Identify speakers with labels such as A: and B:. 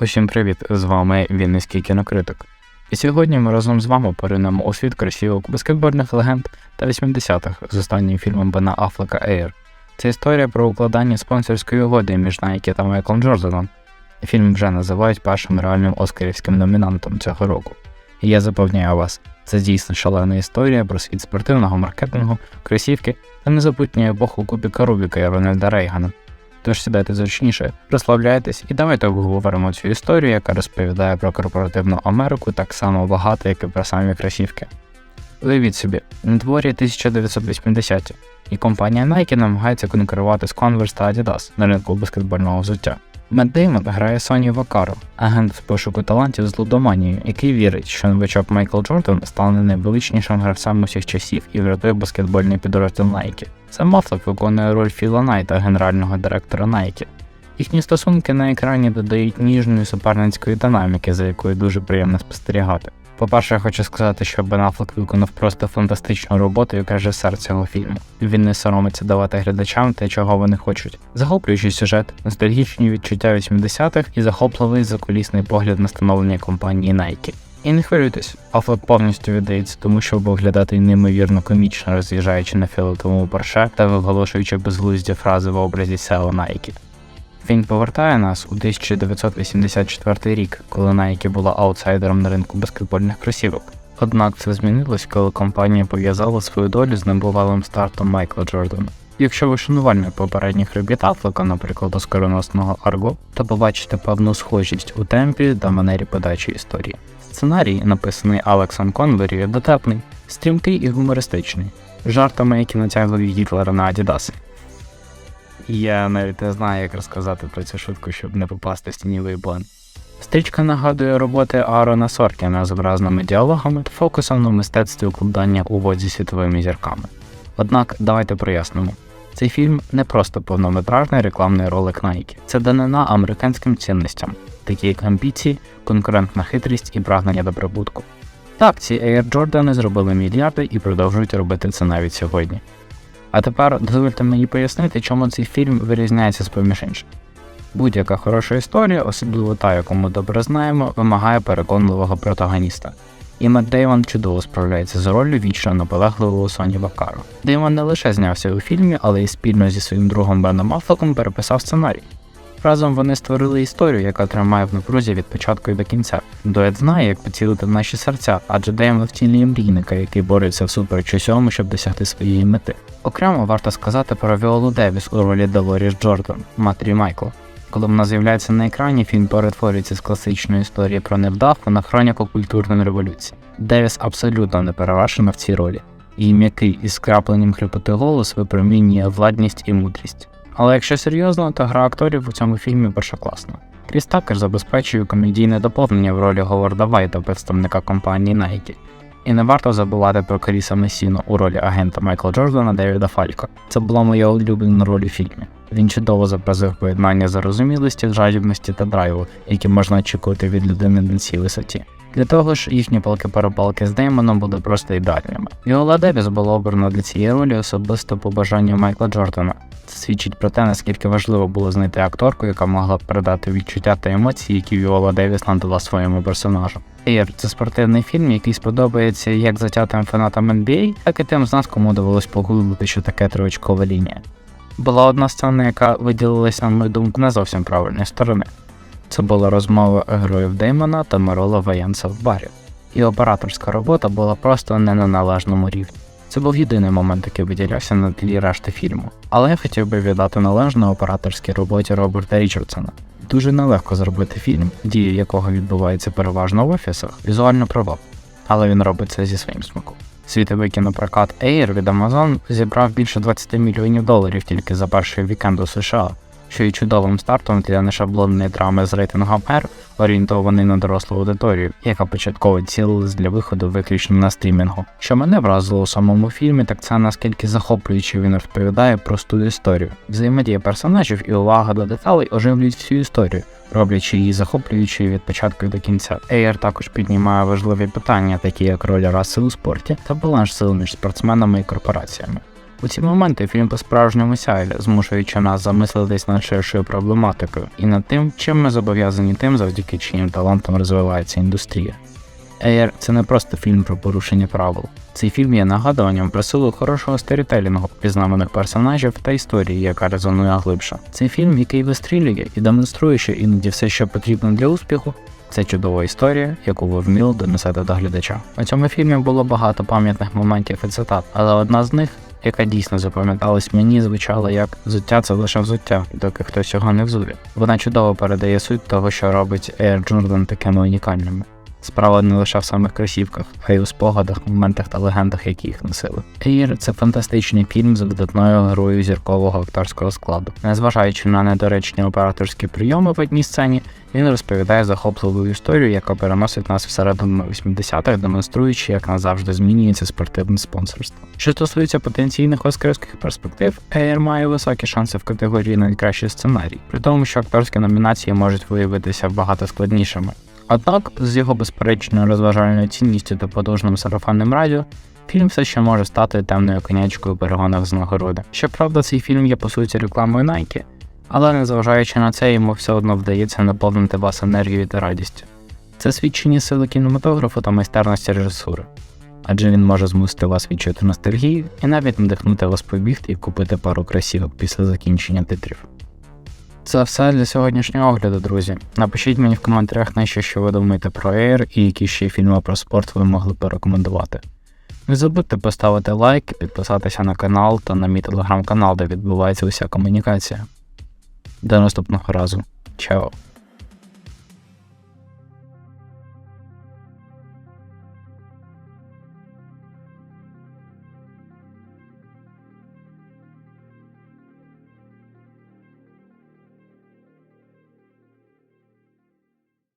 A: Усім привіт! З вами Вінницький кінокритик. І сьогодні ми разом з вами поринемо у світ красивок баскетбольних легенд та 80-х з останнім фільмом Бена Афлека Air. Це історія про укладання спонсорської угоди між Nike та Майклом Джорданом. Фільм вже називають першим реальним оскарівським номінантом цього року. І я запевняю вас, це дійсно шалена історія про світ спортивного маркетингу, кросівки та незабутню епоху Кубіка Рубіка і Рональда Рейгана. Тож сідайте зручніше, розслабляйтесь і давайте обговоримо цю історію, яка розповідає про корпоративну Америку так само багато, як і про самі кросівки. Уявіть собі, на дворі 1980-ті, і компанія Nike намагається конкурувати з Converse та Adidas на ринку баскетбольного взуття. Мет Деймон грає Соні Вакаро, агент з пошуку талантів з лудоманією, який вірить, що новичок Майкл Джордан стане найвеличнішим гравцем усіх часів і врятує баскетбольний підрозділ Nike. Сам Мафлок виконує роль Філа Найта, генерального директора Nike. Їхні стосунки на екрані додають ніжної суперницької динаміки, за якою дуже приємно спостерігати. По-перше, я хочу сказати, що Бен Аффлек виконав просто фантастичну роботу як режисер цього фільму. Він не соромиться давати глядачам те, чого вони хочуть. Захоплюючий сюжет, ностальгічні відчуття 80-х і захопливий закулісний погляд на становлення компанії Nike. І не хвилюйтесь, Афлек повністю віддається тому, щоб виглядати неймовірно комічно, роз'їжджаючи на фіолетовому парше та виголошуючи безглузді фрази в образі SEO Nike. Він повертає нас у 1984 рік, коли Nike була аутсайдером на ринку баскетбольних кросівок. Однак це змінилось, коли компанія пов'язала свою долю з небувалим стартом Майкла Джордана. Якщо ви шанувальник попередніх робіт Афлека, наприклад, оскароносного Арго, то побачите певну схожість у темпі та манері подачі історії. Сценарій, написаний Алексом Конвері, дотепний, стрімкий і гумористичний, жартами, які натягли Гітлера на Адідаси. Я навіть не знаю, як розказати про цю шутку, щоб не попасти в тіньовий план. Стрічка нагадує роботи Аарона Соркіна з образними діалогами та фокусом на мистецтві укладання угод зі світовими зірками. Однак давайте прояснимо. Цей фільм не просто повнометражний рекламний ролик Nike. Це данина американським цінностям, такі як амбіції, конкурентна хитрість і прагнення до прибутку. Так, ці Air Jordan зробили мільярди і продовжують робити це навіть сьогодні. А тепер дозвольте мені пояснити, чому цей фільм вирізняється з поміж інших. Будь-яка хороша історія, особливо та, яку ми добре знаємо, вимагає переконливого протагоніста. І Мет Деймон чудово справляється з роллю вічно наполегливого Соні Вакаро. Деймон не лише знявся у фільмі, але й спільно зі своїм другом Беном Аффлеком переписав сценарій. Разом вони створили історію, яка тримає в напрузі від початку і до кінця. Дует знає, як поцілити в наші серця, адже Деймон втілює мрійника, який бореться всупереч усьому, щоб досягти своєї мети. Окремо варто сказати про Віолу Девіс у ролі Делоріс Джордан, матері Майкла. Коли вона з'являється на екрані, фільм перетворюється з класичної історії про невдаху на хроніку культурної революції. Девіс абсолютно не перевершена в цій ролі. Її м'який із крапленням хрипоти голос випромінює владність і мудрість. Але якщо серйозно, то гра акторів у цьому фільмі першокласна. Кріс Такер забезпечує комедійне доповнення в ролі Говарда Вайта, представника компанії Nike. І не варто забувати про Кріса Месіно у ролі агента Майкла Джордана Девіда Фалько. Це була моя улюблена роль у фільмі. Він чудово зобразив поєднання зарозумілості, жадібності та драйву, які можна очікувати від людини на цій висоті. Для того ж, їхні палки-перепалки з Деймоном були просто ідеальними. Віола Девіс була обрана для цієї ролі особисто по бажанню Майкла Джордана. Це свідчить про те, наскільки важливо було знайти акторку, яка могла передати відчуття та емоції, які Віола Девіс надала своєму персонажу. Air – це спортивний фільм, який сподобається як затятим фанатам NBA, так і тим з нас, кому довелось погуглити, що таке триочкова лінія. Була одна сцена, яка виділилася, на мою думку, не зовсім правильної сторони. Це була розмова героїв Деймона та Мирола Ваянса в барі. І операторська робота була просто не на належному рівні. Це був єдиний момент, який виділявся на тлі решти фільму. Але я хотів би віддати належну операторській роботі Роберта Річардсона. Дуже нелегко зробити фільм, дія якого відбувається переважно в офісах, візуально провал. Але він робить це зі своїм смаком. Світовий кінопрокат Air від Amazon зібрав більше 20 мільйонів доларів тільки за перший вікенд у США, що є чудовим стартом для нешаблонної драми з рейтингом R, орієнтований на дорослу аудиторію, яка початково цілилась для виходу виключно на стрімінгу. Що мене вразило у самому фільмі, так це наскільки захоплюючи він розповідає просту історію. Взаємодія персонажів і увага до деталей оживлюють всю історію, роблячи її захоплюючою від початку до кінця. Ейер також піднімає важливі питання, такі як роль раси у спорті та баланс сил між спортсменами і корпораціями. У ці моменти фільм по-справжньому сяє, змушуючи нас замислитись над ширшою проблематикою і над тим, чим ми зобов'язані тим, завдяки чиїм талантам розвивається індустрія. Ейр це не просто фільм про порушення правил. Цей фільм є нагадуванням про силу хорошого сторітелінгу, пізнаваних персонажів та історії, яка резонує глибше. Цей фільм, який вистрілює і демонструє, що іноді все, що потрібно для успіху, це чудова історія, яку ви вміло донесете до глядача. У цьому фільмі було багато пам'ятних моментів і цитат, але одна з них, яка дійсно запам'яталась мені, звучала як взуття це лише взуття, доки хтось його не взує. Вона чудово передає суть того, що робить Air Jordan такими унікальними. Справа не лише в самих кросівках, а й у спогадах, моментах та легендах, які їх носили. Ейр це фантастичний фільм з видатною грою зіркового акторського складу. Незважаючи на недоречні операторські прийоми в одній сцені, він розповідає захопливу історію, яка переносить нас всередину 80-х, демонструючи, як назавжди змінюється спортивне спонсорство. Що стосується потенційних оскарських перспектив, Ейр має високі шанси в категорії найкращий сценарій, при тому, що акторські номінації можуть виявитися багато складнішими. Однак, з його безперечною розважальною цінністю та потужним сарафанним радіо, фільм все ще може стати темною конячкою у перегонах з нагороди. Щоправда, цей фільм є по суті рекламою Nike, але незважаючи на це, йому все одно вдається наповнити вас енергією та радістю. Це свідчення сили кінематографу та майстерності режисури, адже він може змусити вас відчути ностальгію і навіть надихнути вас побігти і купити пару красівок після закінчення титрів. Це все для сьогоднішнього огляду, друзі. Напишіть мені в коментарях, на що, що ви думаєте про Air і які ще фільми про спорт ви могли порекомендувати. Не забудьте поставити лайк, підписатися на канал та на мій телеграм-канал, де відбувається уся комунікація. До наступного разу. Чао!